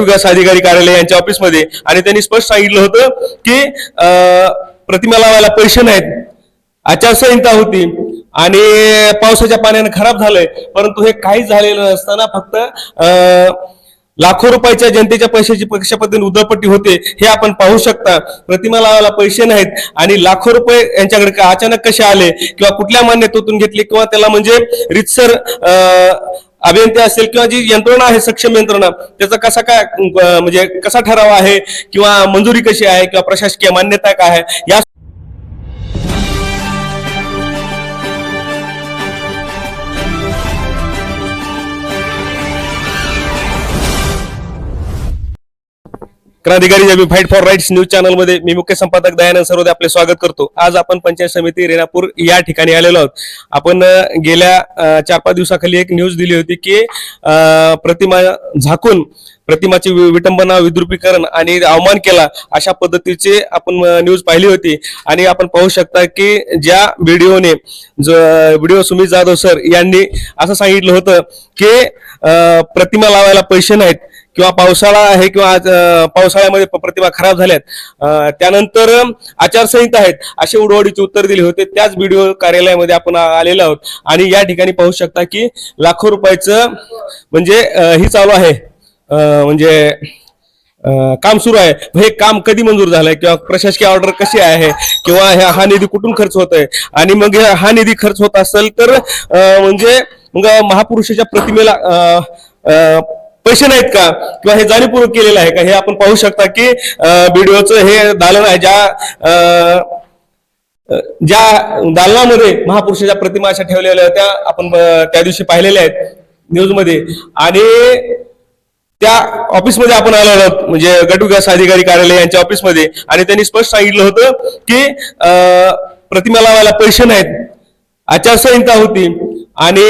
विकास अधिकारी कार्यालय यांच्या ऑफिसमध्ये. आणि त्यांनी स्पष्ट सांगितलं होतं की प्रतिमा लावायला पैसे नाहीत. आचारसंहिता होती. आणि पावसाच्या पाण्याने खराब झालंय. परंतु हे काहीच झालेलं नसताना फक्त अं, लाखो रुपयाच्या जनतेच्या पैशाची पक्ष पद्धतीने होते हे आपण पाहू शकता. प्रतिमा लावायला पैसे नाहीत. आणि लाखो रुपये यांच्याकडे अचानक कसे आले? किंवा कुठल्या मान्यतेतून घेतले? किंवा त्याला म्हणजे रितसर अभियंते असेल किंवा जी यंत्रणा आहे सक्षम यंत्रणा त्याचा कसा काय म्हणजे कसा ठराव आहे? किंवा मंजुरी कशी आहे? किंवा प्रशासकीय मान्यता काय आहे? या क्रांतिकारी जबी फाईट फॉर राईट्स न्यूज चॅनलमध्ये मी मुख्य संपादक दयानंद सरोदे आपले स्वागत करतो. आज आपण पंचायत समिती रेणापूर या ठिकाणी आलेलो आहोत. आपण गेल्या चार पाच दिवसाखाली एक न्यूज दिली होती की प्रतिमा झाकून प्रतिमाची विटंबना विद्रुपीकरण आणि अवमान केला अशा पद्धतीचे आपण न्यूज पाहिली होती. आणि आपण पाहू शकता की ज्या व्हिडिओने जो व्हिडिओ सुमित जाधव सर यांनी असं सांगितलं होतं की प्रतिमा लावायला पैसे नाहीत. किंवा पावसाळा आहे किंवा आज, पावसाळ्यामध्ये प्रतिभा प्रतिमा खराब झाल्यात त्यानंतर आचारसंहिता आहेत. असे उडवडीचे उत्तर दिले होते. त्याच व्हिडिओ कार्यालयामध्ये आपण आलेलो आहोत. आणि या ठिकाणी पाहू शकता की लाखो रुपयाचं म्हणजे ही चालू आहे. म्हणजे काम सुरू आहे. हे काम कधी मंजूर झालंय? किंवा प्रशासकीय ऑर्डर कशी आहे? किंवा ह्या- हा निधी कुठून खर्च होत आहे आणि मग हा निधी खर्च होत असेल तर म्हणजे मग महापुरुषाच्या प्रतिमेला पैसे नाहीत का? किंवा हे जाणीवपूर्वक केलेलं आहे का? हे आपण पाहू शकता की बीडीओचं हे दालन आहे ज्या ज्या दालनामध्ये महापुरुषाच्या प्रतिमा अशा ठेवलेल्या होत्या आपण त्या दिवशी पाहिलेल्या आहेत न्यूजमध्ये. आणि त्या ऑफिसमध्ये आपण आलो आहोत म्हणजे गटविकास अधिकारी कार्यालय यांच्या ऑफिसमध्ये. आणि त्यांनी स्पष्ट सांगितलं होतं की अं, प्रतिमा लावायला पैसे नाहीत. आचारसंहिता होती. आणि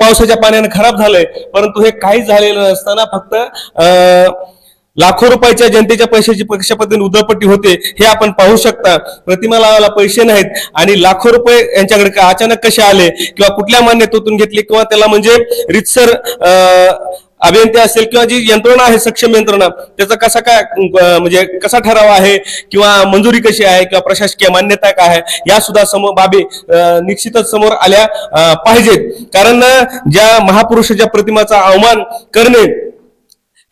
पावसाच्या पाण्याने खराब झालंय. परंतु हे काहीच झालेलं नसताना फक्त लाखो रुपयाच्या जनतेच्या पैशाची पक्ष पद्धतीने होते हे आपण पाहू शकता. प्रतिमा लावायला पैसे नाहीत आणि लाखो रुपये यांच्याकडे अचानक कसे आले किंवा कुठल्या मान्यतेतून घेतले किंवा त्याला म्हणजे रितसर अं, अभियंते असेल किंवा जी यंत्रणा आहे सक्षम यंत्रणा त्याचा कसा काय म्हणजे कसा ठराव आहे किंवा मंजुरी कशी आहे किंवा प्रशासकीय मान्यता काय आहे या सुद्धा समोर बाबी निश्चितच समोर आल्या पाहिजेत. कारण ज्या महापुरुषाच्या प्रतिमाचा अवमान करणे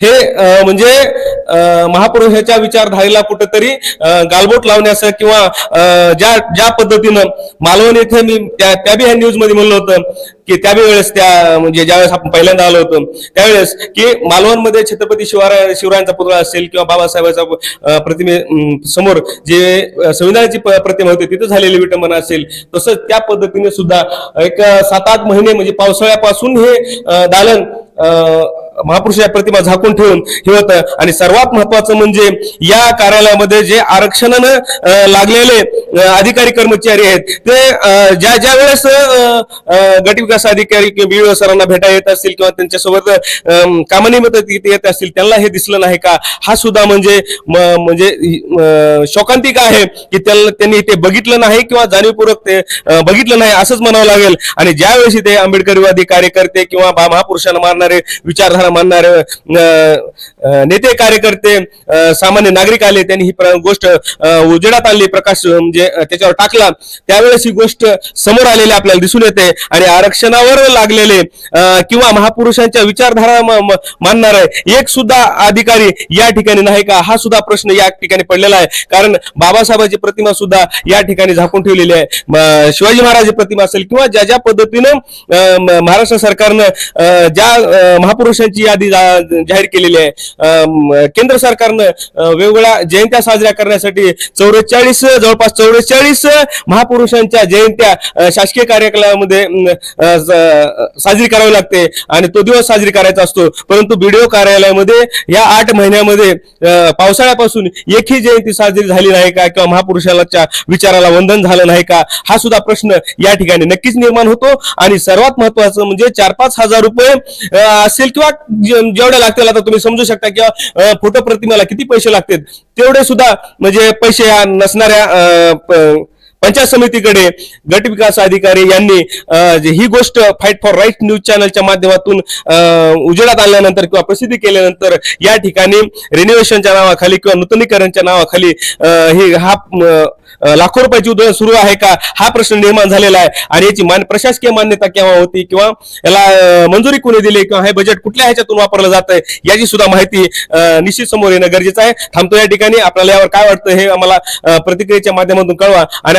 हे म्हणजे महापुरुषाच्या विचारधारेला कुठेतरी गालबोट लावण्याचं किंवा ज्या ज्या पद्धतीनं मालवण येथे मी त्या त्याबी ह्या न्यूजमध्ये म्हणलं होतं की त्या बी वेळेस त्या म्हणजे ज्यावेळेस आपण पहिल्यांदा आलो होतो त्यावेळेस की मालवणमध्ये छत्रपती शिवराय शिवरायांचा पुतळा असेल किंवा बाबासाहेबांचा प्रतिमे समोर जे संविधानाची प्रतिमा होती तिथं झालेली विटंबना असेल तसंच त्या पद्धतीने सुद्धा एक सात आठ महिने म्हणजे पावसाळ्यापासून हे दालन महापुरुषाच्या प्रतिमा झाकून ठेवून हे होतं. आणि सर्वात महत्वाचं म्हणजे या कार्यालयामध्ये जे आरक्षणानं लागलेले अधिकारी कर्मचारी आहेत ते ज्या ज्या वेळेस गटविकास गट विकास अधिकारी किंवा सरांना भेटा येत असतील किंवा त्यांच्यासोबत अं, कामानिमित्त येत असतील त्यांना हे दिसलं नाही का? हा सुद्धा म्हणजे म्हणजे शोकांतिक आहे की त्यांना त्यांनी ते बघितलं नाही किंवा जाणीवपूर्वक ते बघितलं नाही असंच म्हणावं लागेल. आणि ज्यावेळेस ते आंबेडकरवादी कार्यकर्ते किंवा महापुरुषांना मारणारे विचारधारा मानणारे नेते कार्यकर्ते सामान्य नागरिक आले त्यांनी ही गोष्ट उजेडात आणली प्रकाश म्हणजे त्याच्यावर टाकला. त्यावेळेस ही गोष्ट समोर आलेली आपल्याला दिसून येते आणि आरक्षणावर लागलेले किंवा महापुरुषांच्या विचारधारा मानणार आहे मानणारे एक सुद्धा अधिकारी या ठिकाणी नाही का? हा सुद्धा प्रश्न या ठिकाणी पडलेला आहे. कारण बाबासाहेबांची प्रतिमा सुद्धा या ठिकाणी झाकून ठेवलेली आहे. शिवाजी महाराज प्रतिमा असेल किंवा ज्या ज्या पद्धतीनं महाराष्ट्र सरकारनं ज्या महापुरुषांची जयंतीची यादी जाहीर केलेली आहे. अं, केंद्र सरकारनं वेगवेगळ्या जयंत्या साजऱ्या करण्यासाठी चौवेचाळीस जवळपास चौवेचाळीस महापुरुषांच्या जयंत्या शासकीय कार्यक्रमामध्ये साजरी करावी लागते आणि तो दिवस साजरी करायचा असतो. परंतु बीडीओ कार्यालयामध्ये या आठ महिन्यामध्ये पावसाळ्यापासून एकही जयंती साजरी झाली नाही का किंवा महापुरुषाच्या विचाराला वंदन झालं नाही का? हा सुद्धा प्रश्न या ठिकाणी नक्कीच निर्माण होतो. आणि सर्वात महत्वाचं म्हणजे चार पाच हजार रुपये असेल किंवा जेवढ्या लागतील आता तुम्ही समजू शकता किंवा फोटो प्रतिमेला किती पैसे लागतील तेवढे सुद्धा म्हणजे पैसे या नसणाऱ्या पंचायत समितीकडे गट विकास अधिकारी यांनी ही गोष्ट फाईट फॉर राईट न्यूज चॅनलच्या माध्यमातून उजेडात आणल्यानंतर किंवा प्रसिद्धी केल्यानंतर या ठिकाणी रिनोव्हेशनच्या नावाखाली किंवा नूतनीकरणच्या नावाखाली हे हा लाखो रुपयाची उधळण सुरू आहे का? हा प्रश्न निर्माण झालेला आहे. आणि याची मान प्रशासकीय मान्यता केव्हा होती? किंवा याला मंजुरी कोणी दिली? किंवा हे बजेट कुठल्या ह्याच्यातून वापरलं जात आहे? याची सुद्धा माहिती निश्चित समोर येणं गरजेचं आहे. थांबतो या ठिकाणी. आपल्याला यावर काय वाटतं हे आम्हाला प्रतिक्रियेच्या माध्यमातून कळवा. आणि